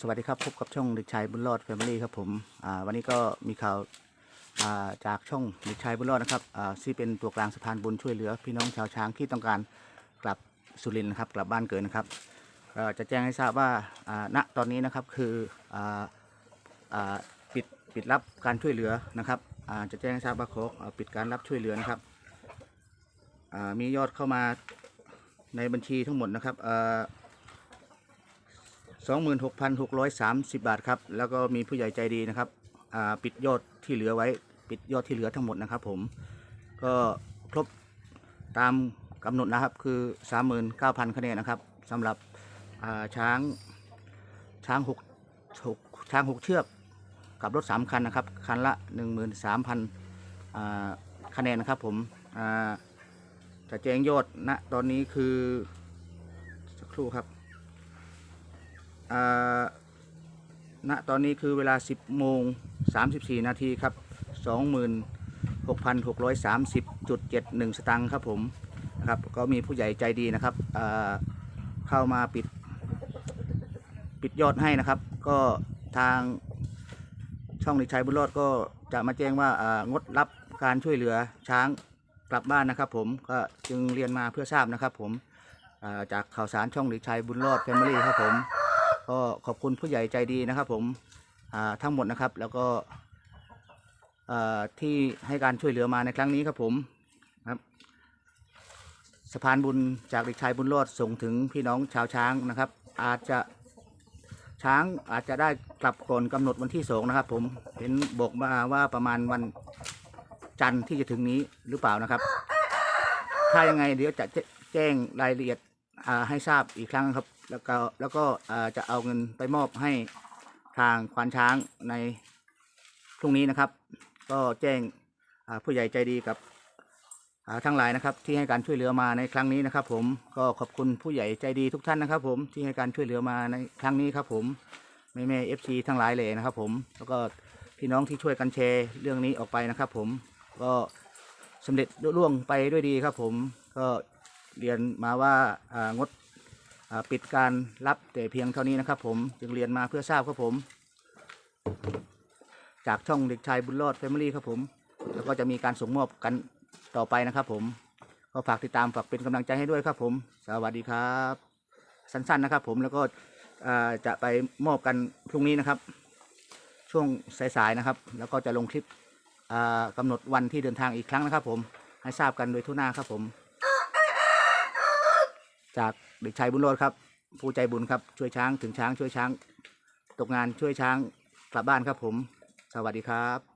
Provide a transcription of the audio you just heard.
สวัสดีครับพบกับช่องเด็กชายบุญรอดแฟมิลี่ครับผมวันนี้ก็มีข่าวจากช่องเด็กชายบุญรอดนะครับอ่าที่เป็นตัวกลางสะพานบุญช่วยเหลือ พี่น้องชาวช้างที่ต้องการกลับสุรินทร์นะครับกลับบ้านเกิดนะครับจะแจ้งให้ทราบว่าณตอนนี้นะครับคืออปิดปิดรับการช่วยเหลือนะครับจะแจ้งให้ทราบว่าขอปิดการรับช่วยเหลือนะครับมียอดเข้ามาในบัญชีทั้งหมดนะครับ 26,630 บาทครับ แล้วก็มีผู้ใหญ่ใจดีนะครับปิดยอดที่เหลือไว้ ปิดยอดที่เหลือทั้งหมดนะครับผม ก็ครบตามกำหนดนะครับคือ 39,000คะแนนนะครับสำหรับช้างช้างหกช้างหกเชือกกับรถ 3 คันนะครับ คันละ 13,000อ่าคะแนนนะครับผมจะแจ้งยอดณตอนนี้คือสักครู่ครับ ณตอนนี้คือเวลา 10โมง34 นาทีครับ 26,630.71 สตังค์ครับผมนะครับก็มีผู้ใหญ่ใจดีนะครับเข้ามาปิดปิดยอดให้นะครับ ก็ทางช่องนิชัยบุญรอดก็จะมาแจ้งว่างดรับการช่วยเหลือช้างกลับบ้านนะครับ ผมก็จึงเรียนมาเพื่อทราบนะครับ ผมจากข่าวสารช่องนิชัยบุญรอดแฟมิลี่ครับผม ก็ขอบคุณผู้ใหญ่ใจดีนะครับ ผมทั้งหมดนะครับ แล้วก็ที่ให้การช่วยเหลือมาในครั้งนี้ครับผมครับสะพานบุญจากเด็กชายบุญรอดส่งถึงพี่น้องชาวช้างนะครับ อาจจะช้างอาจจะได้กลับก่อนกำหนดวันที่สองนะครับ ผมเห็นบอกมาว่าประมาณวันจันทร์ที่จะถึงนี้หรือเปล่านะครับ ถ้ายังไงเดี๋ยวจะแจ้งรายละเอียด ให้ทราบอีกครั้งครับ แล้วก็แล้วก็จะเอาเงินไปมอบให้ทางควานช้างในพรุ่งนี้นะครับ ก็แจ้งผู้ใหญ่ใจดีกับทั้งหลายนะครับ ที่ให้การช่วยเหลือมาในครั้งนี้นะครับ ผมก็ขอบคุณผู้ใหญ่ใจดีทุกท่านนะครับ ผมที่ให้การช่วยเหลือมาในครั้งนี้ครับ ผมแม่แม่เอฟซีทั้งหลายเลยนะครับ ผมแล้วก็พี่น้องที่ช่วยกันแชร์เรื่องนี้ออกไปนะครับ ผมก็สำเร็จลุล่วงไปด้วยดีครับ ผมก็ เรียนมาว่างดปิดการรับแต่เพียงเท่านี้นะครับ ผมจึงเรียนมาเพื่อทราบครับผม จากช่องเด็กชายบุญรอดแฟมิลี่ครับผม แล้วก็จะมีการส่งมอบกันต่อไปนะครับ ผมก็ฝากติดตามฝากเป็นกำลังใจให้ด้วยครับ ผม สวัสดีครับ สั้นๆนะครับ ผมแล้วก็จะไปมอบกันพรุ่งนี้นะครับ ช่วงสายๆนะครับ แล้วก็จะลงคลิปอ่ากำหนดวันที่เดินทางอีกครั้งนะครับ ผมให้ทราบกันโดยทั่วหน้าครับผม จากเด็กชายบุญรอดครับ ผู้ใจบุญครับช่วยช้างถึงช้างช่วยช้าง ตกงานช่วยช้างกลับบ้านครับผม สวัสดีครับ